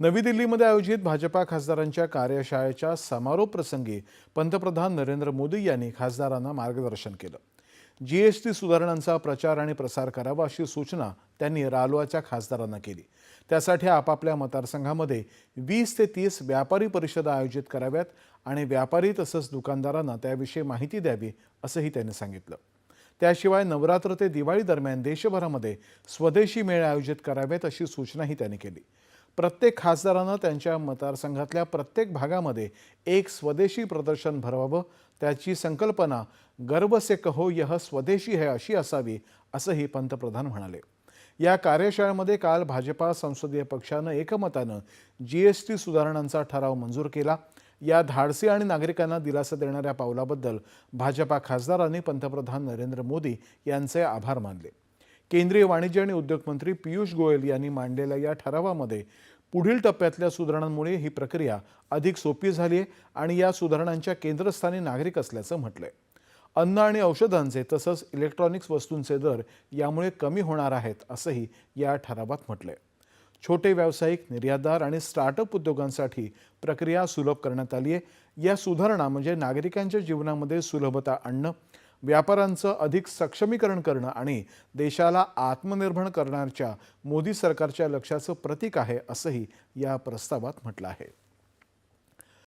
नवी दिल्लीमध्ये आयोजित भाजपा खासदारांच्या कार्यशाळेच्या समारोप प्रसंगी पंतप्रधान नरेंद्र मोदी यांनी खासदारांना मार्गदर्शन केलं. जीएसटी सुधारणांचा प्रचार आणि प्रसार करावा अशी सूचना त्यांनी रालोआच्या खासदारांना केली. त्यासाठी आपापल्या मतदारसंघामध्ये वीस ते तीस व्यापारी परिषदा आयोजित कराव्यात आणि व्यापारी तसंच दुकानदारांना त्याविषयी माहिती द्यावी असंही त्यांनी सांगितलं. त्याशिवाय नवरात्र ते दिवाळी दरम्यान देशभरामध्ये स्वदेशी मेळे आयोजित करावेत अशी सूचनाही त्यांनी केली. प्रत्येक खासदारानं त्यांच्या मतदारसंघातल्या प्रत्येक भागामध्ये एक स्वदेशी प्रदर्शन भरवावं त्याची संकल्पना गर्व से कहो यह स्वदेशी है अशी असावी असंही पंतप्रधान म्हणाले. या कार्यशाळेमध्ये काल भाजपा संसदीय पक्षानं एकमतानं जी एस टी सुधारणांचा ठराव मंजूर केला. या धाडसी आणि नागरिकांना दिलासा देणाऱ्या पावलाबद्दल भाजपा खासदारांनी पंतप्रधान नरेंद्र मोदी यांचे आभार मानले. केंद्रीय वाणिज्य आणि उद्योग मंत्री पियुष गोयल यांनी मांडलेल्या या ठरावामध्ये पुढील टप्प्यातल्या सुधारणांमुळे ही प्रक्रिया अधिक सोपी झाली आहे आणि या सुधारणांच्या केंद्रस्थानी नागरिक असल्याचं म्हटलंय. अन्न आणि औषधांचे तसंच इलेक्ट्रॉनिक्स वस्तूंचे दर यामुळे कमी होणार आहेत असंही या ठरावात म्हटलंय. छोटे व्यावसायिक निर्यातदार आणि स्टार्टअप उद्योगांसाठी प्रक्रिया सुलभ करण्यात आली आहे या सुधारणा म्हणजे नागरिकांच्या जीवनामध्ये सुलभता आणणं व्यापाऱ्यांचं अधिक सक्षमीकरण करणं आणि देशाला आत्मनिर्भर करणारच्या मोदी सरकारच्या लक्षाचं प्रतीक आहे असंही या प्रस्तावात म्हटलं आहे.